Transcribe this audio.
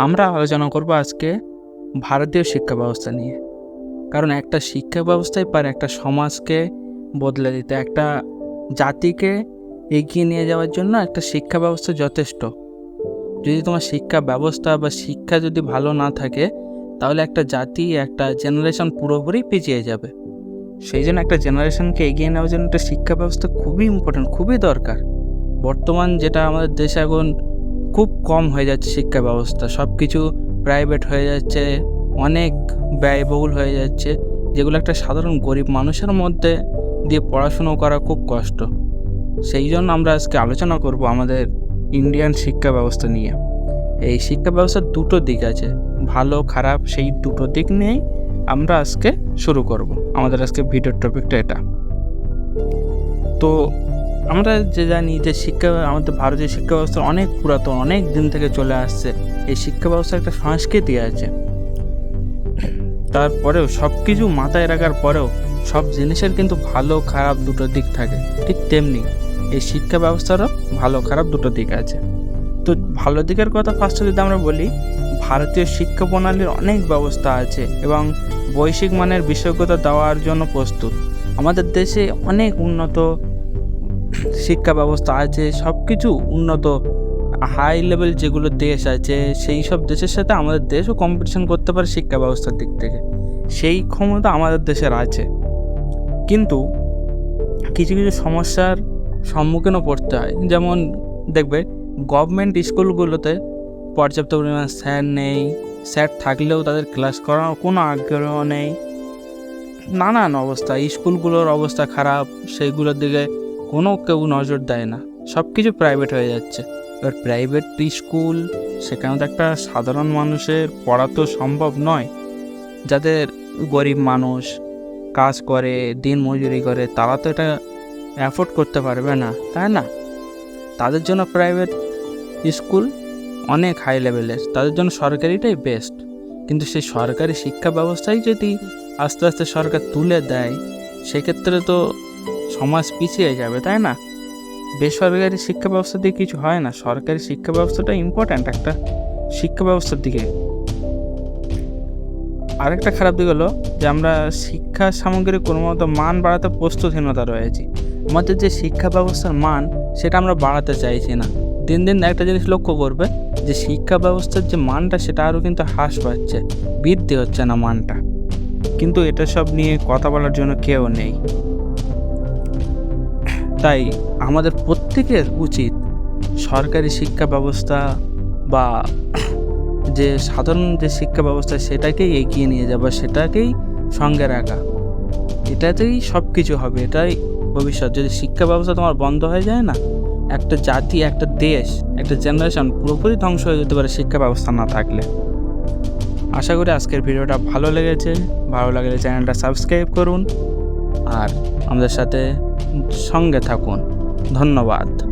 আমরা আলোচনা করব আজকে ভারতীয় শিক্ষা ব্যবস্থা নিয়ে। কারণ একটা শিক্ষা ব্যবস্থাই পারে একটা সমাজকে বদলে দিতে, একটা জাতিকে এগিয়ে নিয়ে যাওয়ার জন্য একটা শিক্ষা ব্যবস্থা যথেষ্ট। যদি তোমার শিক্ষা ব্যবস্থা বা শিক্ষা যদি ভালো না থাকে, তাহলে একটা জাতি, একটা জেনারেশন পুরোপুরি পিছিয়ে যাবে। সেই জন্য একটা জেনারেশনকে এগিয়ে নেওয়ার জন্য একটা শিক্ষা ব্যবস্থা খুবই ইম্পর্টেন্ট খুবই দরকার। বর্তমান যেটা আমাদের দেশে এখন খুব কম হয়ে যাচ্ছে শিক্ষা ব্যবস্থা। সব কিছু প্রাইভেট হয়ে যাচ্ছে, অনেক ব্যয়বহুল হয়ে যাচ্ছে, যেগুলো একটা সাধারণ গরিব মানুষের মধ্যে দিয়ে পড়াশুনো করা খুব কষ্ট। সেই জন্য আমরা আজকে আলোচনা করব আমাদের ইন্ডিয়ান শিক্ষা ব্যবস্থা নিয়ে। এই শিক্ষা ব্যবস্থার দুটো দিক আছে, ভালো, খারাপ, সেই দুটো দিক নিয়েই আমরা আজকে শুরু করব। আমাদের আজকে ভিডিওর টপিকটা এটা। তো আমরা যে জানি যে শিক্ষা, আমাদের ভারতীয় শিক্ষা ব্যবস্থা অনেক পুরাতন, অনেক দিন থেকে চলে আসছে। এই শিক্ষা ব্যবস্থা একটা সংস্কৃতি আছে। তারপরেও সব কিছু মাথায় রাখার পরেও সব জিনিসের কিন্তু ভালো, খারাপ দুটো দিক থাকে। ঠিক তেমনি এই শিক্ষা ব্যবস্থারও ভালো, খারাপ দুটো দিক আছে। তো ভালো দিকের কথা ফার্স্টে যদি আমরা বলি, ভারতীয় শিক্ষা প্রণালীর অনেক ব্যবস্থা আছে এবং বৈশ্বিক মানের বিশেষজ্ঞতা দেওয়ার জন্য প্রস্তুত। আমাদের দেশে অনেক উন্নত শিক্ষা ব্যবস্থা আছে সব কিছু উন্নত হাই লেভেল যেগুলো দেশ আছে, সেই সব দেশের সাথে আমাদের দেশও কম্পিটিশন করতে পারে শিক্ষা ব্যবস্থার দিক থেকে। সেই ক্ষমতা আমাদের দেশের আছে। কিন্তু কিছু কিছু সমস্যার সম্মুখীনও পড়তে হয়। যেমন দেখবে গভর্নমেন্ট স্কুলগুলোতে পর্যাপ্ত পরিমাণ স্যার নেই। স্যার থাকলেও তাদের ক্লাস করার কোনো আগ্রহ নেই। নানান অবস্থা, স্কুলগুলোর অবস্থা খারাপ সেইগুলোর দিকে কোনো কেউ নজর দেয় না। সব কিছু প্রাইভেট হয়ে যাচ্ছে। এবার প্রাইভেট স্কুল সেখানে তো একটা সাধারণ মানুষের পড়া তো সম্ভব নয়। যাদের গরিব মানুষ কাজ করে, দিন মজুরি করে, তারা তো এটা অ্যাফোর্ড করতে পারবে না, তাই না? তাদের জন্য প্রাইভেট স্কুল অনেক হাই লেভেলের তাদের জন্য সরকারিটাই বেস্ট কিন্তু সেই সরকারি শিক্ষা ব্যবস্থাই যদি আস্তে আস্তে সরকার তুলে দেয়, সেক্ষেত্রে তো সমাজ পিছিয়ে যাবে, তাই না? বেসরকারি শিক্ষা ব্যবস্থা দিয়ে কিছু হয় না। সরকারি শিক্ষা ব্যবস্থাটা ইম্পর্ট্যান্ট একটা শিক্ষা ব্যবস্থার দিকে। আরেকটা খারাপ দিক হলো যে আমরা শিক্ষা সামগ্রীর কোনো মতো মান বাড়াতে প্রস্তুতহীনতা রয়েছি। আমাদের যে শিক্ষা ব্যবস্থার মান, সেটা আমরা বাড়াতে চাইছি না। দিন দিন একটা জিনিস লক্ষ্য করবে যে শিক্ষা ব্যবস্থার যে মানটা, সেটা আরও কিন্তু হ্রাস পাচ্ছে, বৃদ্ধি হচ্ছে না মানটা। কিন্তু এটা সব নিয়ে কথা বলার জন্য কেউ নেই। তাই আমাদের প্রত্যেকের উচিত সরকারি শিক্ষা ব্যবস্থা বা যে সাধারণ যে শিক্ষা ব্যবস্থা, সেটাকেই এগিয়ে নিয়ে যাওয়া সেটাকেই সঙ্গে রাখা। এটাতেই সব কিছু হবে, এটাই ভবিষ্যৎ। যদি শিক্ষা ব্যবস্থা তোমার বন্ধ হয়ে যায় না, একটা জাতি, একটা দেশ, একটা জেনারেশন পুরোপুরি ধ্বংস হয়ে যেতে পারে শিক্ষা ব্যবস্থা না থাকলে। আশা করি আজকের ভিডিওটা ভালো লেগেছে। ভালো লাগলে চ্যানেলটা সাবস্ক্রাইব করুন। আর আমাদের সাথে সঙ্গে থাকুন। ধন্যবাদ।